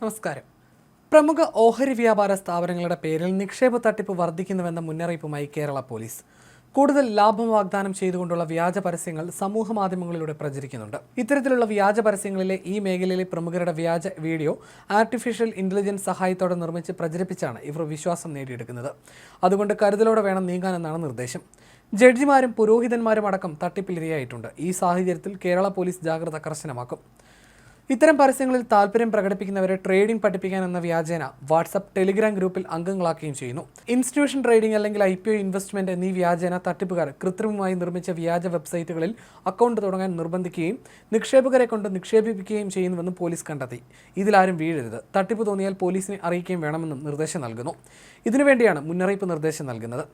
നമസ്കാരം. പ്രമുഖ ഓഹരി വ്യാപാര സ്ഥാപനങ്ങളുടെ പേരിൽ നിക്ഷേപ തട്ടിപ്പ് വർദ്ധിക്കുന്നുവെന്ന മുന്നറിയിപ്പുമായി കേരള പോലീസ്. കൂടുതൽ ലാഭം വാഗ്ദാനം ചെയ്തുകൊണ്ടുള്ള വ്യാജ പരസ്യങ്ങൾ സമൂഹ മാധ്യമങ്ങളിലൂടെ പ്രചരിക്കുന്നുണ്ട്. ഇത്തരത്തിലുള്ള വ്യാജ പരസ്യങ്ങളിലെ ഈ മേഖലയിലെ പ്രമുഖരുടെ വ്യാജ വീഡിയോ ആർട്ടിഫിഷ്യൽ ഇന്റലിജൻസ് സഹായത്തോടെ നിർമ്മിച്ച് പ്രചരിപ്പിച്ചാണ് ഇവർ വിശ്വാസം നേടിയെടുക്കുന്നത്. അതുകൊണ്ട് കരുതലോടെ വേണം നീങ്ങാനെന്നാണ് നിർദ്ദേശം. ജഡ്ജിമാരും പുരോഹിതന്മാരും അടക്കം തട്ടിപ്പിലിരയായിട്ടുണ്ട് ഈ സാഹചര്യത്തിൽ കേരള പോലീസ് ജാഗ്രത കർശനമാക്കും. ഇത്തരം പരസ്യങ്ങളിൽ താല്പര്യം പ്രകടിപ്പിക്കുന്നവരെ ട്രേഡിംഗ് പഠിപ്പിക്കാൻ എന്ന വ്യാജേന വാട്സപ്പ് ടെലിഗ്രാം ഗ്രൂപ്പിൽ അംഗങ്ങളാക്കുകയും ചെയ്യുന്നു. ഇൻസ്റ്റിറ്റ്യൂഷൻ ട്രേഡിംഗ് അല്ലെങ്കിൽ ഐ പി ഒ ഇൻവെസ്റ്റ്മെന്റ് എന്നീ വ്യാജേന തട്ടിപ്പുകാർ കൃത്രിമമായി നിർമ്മിച്ച വ്യാജ വെബ്സൈറ്റുകളിൽ അക്കൗണ്ട് തുടങ്ങാൻ നിർബന്ധിക്കുകയും നിക്ഷേപകരെ കൊണ്ട് നിക്ഷേപിപ്പിക്കുകയും ചെയ്യുന്നുവെന്നും പോലീസ് കണ്ടെത്തി. ഇതിലാരും വീഴരുത്. തട്ടിപ്പ് തോന്നിയാൽ പോലീസിനെ അറിയിക്കുകയും വേണമെന്നും നിർദ്ദേശം നൽകുന്നു. ഇതിനുവേണ്ടിയാണ് മുന്നറിയിപ്പ് നിർദ്ദേശം നൽകുന്നത്.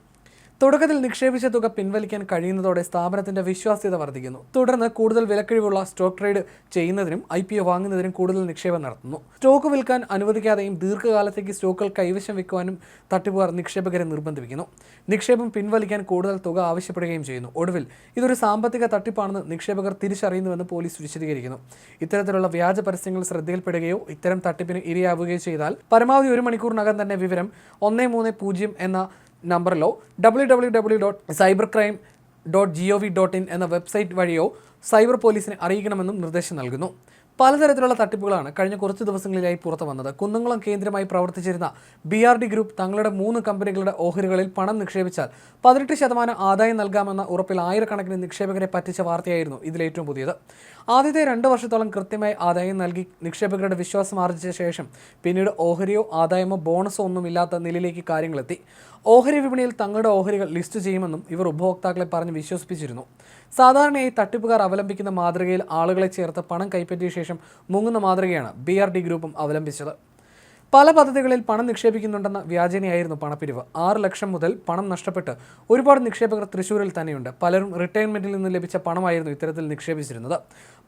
തുടക്കത്തിൽ നിക്ഷേപിച്ച തുക പിൻവലിക്കാൻ കഴിയുന്നതോടെ സ്ഥാപനത്തിന്റെ വിശ്വാസ്യത വർദ്ധിക്കുന്നു. തുടർന്ന് കൂടുതൽ വിലക്കിഴിവുള്ള സ്റ്റോക്ക് ട്രേഡ് ചെയ്യുന്നതിനും ഐ പി ഒ വാങ്ങുന്നതിനും കൂടുതൽ നിക്ഷേപം നടത്തുന്നു. സ്റ്റോക്ക് വിൽക്കാൻ അനുവദിക്കാതെയും ദീർഘകാലത്തേക്ക് സ്റ്റോക്കുകൾ കൈവശം വെക്കുവാനും തട്ടിപ്പുകാർ നിക്ഷേപകരെ നിർബന്ധിപ്പിക്കുന്നു. നിക്ഷേപം പിൻവലിക്കാൻ കൂടുതൽ തുക ആവശ്യപ്പെടുകയും ചെയ്യുന്നു. ഒടുവിൽ ഇതൊരു സാമ്പത്തിക തട്ടിപ്പാണെന്ന് നിക്ഷേപകർ തിരിച്ചറിയുന്നുവെന്ന് പോലീസ് വിശദീകരിക്കുന്നു. ഇത്തരത്തിലുള്ള വ്യാജ പരസ്യങ്ങൾ ശ്രദ്ധയിൽപ്പെടുകയോ ഇത്തരം തട്ടിപ്പിന് ഇരയാവുകയോ ചെയ്താൽ പരമാവധി ഒരു മണിക്കൂറിനകം തന്നെ വിവരം ഒന്ന് മൂന്ന് പൂജ്യം എന്ന നമ്പറിലോ W W W dot cyber crime dot G O V dot in എന്ന വെബ്സൈറ്റ് വഴിയോ സൈബർ പോലീസിനെ അറിയിക്കണമെന്നും നിർദ്ദേശം നൽകുന്നു. പലതരത്തിലുള്ള തട്ടിപ്പുകളാണ് കഴിഞ്ഞ കുറച്ച് ദിവസങ്ങളിലായി പുറത്തു വന്നത്. കുന്നംകുളം കേന്ദ്രമായി പ്രവർത്തിച്ചിരുന്ന ബി ആർ ഡി ഗ്രൂപ്പ് തങ്ങളുടെ മൂന്ന് കമ്പനികളുടെ ഓഹരികളിൽ പണം നിക്ഷേപിച്ചാൽ പതിനെട്ട് ശതമാനം ആദായം നൽകാമെന്ന ഉറപ്പിൽ ആയിരക്കണക്കിന് നിക്ഷേപകരെ പറ്റിച്ച വാർത്തയായിരുന്നു ഇതിലേറ്റവും പുതിയത്. ആദ്യത്തെ രണ്ട് വർഷത്തോളം കൃത്യമായി ആദായം നൽകി നിക്ഷേപകരുടെ വിശ്വാസം ആർജിച്ച ശേഷം പിന്നീട് ഓഹരിയോ ആദായമോ ബോണസോ ഒന്നും ഇല്ലാത്ത നിലയിലേക്ക് കാര്യങ്ങളെത്തി. ഓഹരി വിപണിയിൽ തങ്ങളുടെ ഓഹരികൾ ലിസ്റ്റ് ചെയ്യുമെന്നും ഇവർ ഉപഭോക്താക്കളെ പറഞ്ഞ് വിശ്വസിപ്പിച്ചിരുന്നു. സാധാരണയായി തട്ടിപ്പുകാർ അവലംബിക്കുന്ന മാതൃകയിൽ ആളുകളെ ചേർത്ത് പണം കൈപ്പറ്റിയ ശേഷം മുങ്ങുന്ന മാതൃകയാണ് ബി ആർ ഡി ഗ്രൂപ്പും അവലംബിച്ചത് പല പദ്ധതികളിൽ പണം നിക്ഷേപിക്കുന്നുണ്ടെന്ന വ്യാജനയായിരുന്നു പണപ്പിരിവ്. ആറ് ലക്ഷം മുതൽ പണം നഷ്ടപ്പെട്ട് ഒരുപാട് നിക്ഷേപകർ തൃശൂരിൽ തന്നെയുണ്ട്. പലരും റിട്ടയർമെന്റിൽ നിന്ന് ലഭിച്ച പണമായിരുന്നു ഇത്തരത്തിൽ നിക്ഷേപിച്ചിരുന്നത്.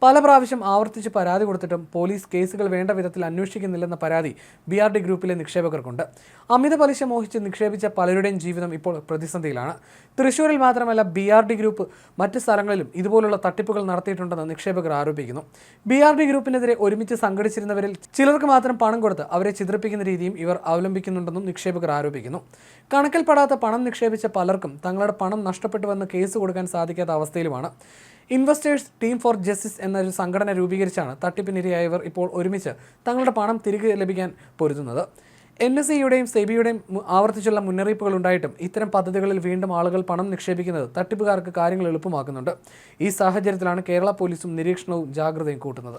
പല പ്രാവശ്യം ആവർത്തിച്ച് പരാതി കൊടുത്തിട്ടും പോലീസ് കേസുകൾ വേണ്ട വിധത്തിൽ അന്വേഷിക്കുന്നില്ലെന്ന പരാതി ബി ആർ ഡി ഗ്രൂപ്പിലെ നിക്ഷേപകർക്കുണ്ട്. അമിത പലിശ മോഹിച്ച് നിക്ഷേപിച്ച പലരുടെയും ജീവിതം ഇപ്പോൾ പ്രതിസന്ധിയിലാണ്. തൃശൂരിൽ മാത്രമല്ല ബി ആർ ഡി ഗ്രൂപ്പ് മറ്റ് സ്ഥലങ്ങളിലും ഇതുപോലുള്ള തട്ടിപ്പുകൾ നടത്തിയിട്ടുണ്ടെന്ന് നിക്ഷേപകർ ആരോപിക്കുന്നു. ബി ആർ ഡി ഗ്രൂപ്പിനെതിരെ ഒരുമിച്ച് സംഘടിച്ചിരുന്നവരിൽ ചിലർക്ക് മാത്രം പണം കൊടുത്ത് അവരെ ചിത്രിപ്പിക്കുന്ന രീതിയും ഇവർ അവലംബിക്കുന്നുണ്ടെന്നും നിക്ഷേപകർ ആരോപിക്കുന്നു. കണക്കിൽപ്പെടാത്ത പണം നിക്ഷേപിച്ച പലർക്കും തങ്ങളുടെ പണം നഷ്ടപ്പെട്ടുവെന്ന് കേസ് കൊടുക്കാൻ സാധിക്കാത്ത അവസ്ഥയിലുമാണ്. ഇൻവെസ്റ്റേഴ്സ് ടീം ഫോർ ജസ്റ്റിസ് എന്നൊരു സംഘടന രൂപീകരിച്ചാണ് തട്ടിപ്പിനിരയായവർ ഇപ്പോൾ ഒരുമിച്ച് തങ്ങളുടെ പണം തിരികെ ലഭിക്കാൻ പൊരുതുന്നത്. എൻ എസ് സിയുടെയും സെബിയുടെയും ആവർത്തിച്ചുള്ള മുന്നറിയിപ്പുകൾ ഉണ്ടായിട്ടും ഇത്തരം പദ്ധതികളിൽ വീണ്ടും ആളുകൾ പണം നിക്ഷേപിക്കുന്നത് തട്ടിപ്പുകാർക്ക് കാര്യങ്ങൾ എളുപ്പമാക്കുന്നുണ്ട്. ഈ സാഹചര്യത്തിലാണ് കേരള പോലീസും നിരീക്ഷണവും ജാഗ്രതയും കൂട്ടുന്നത്.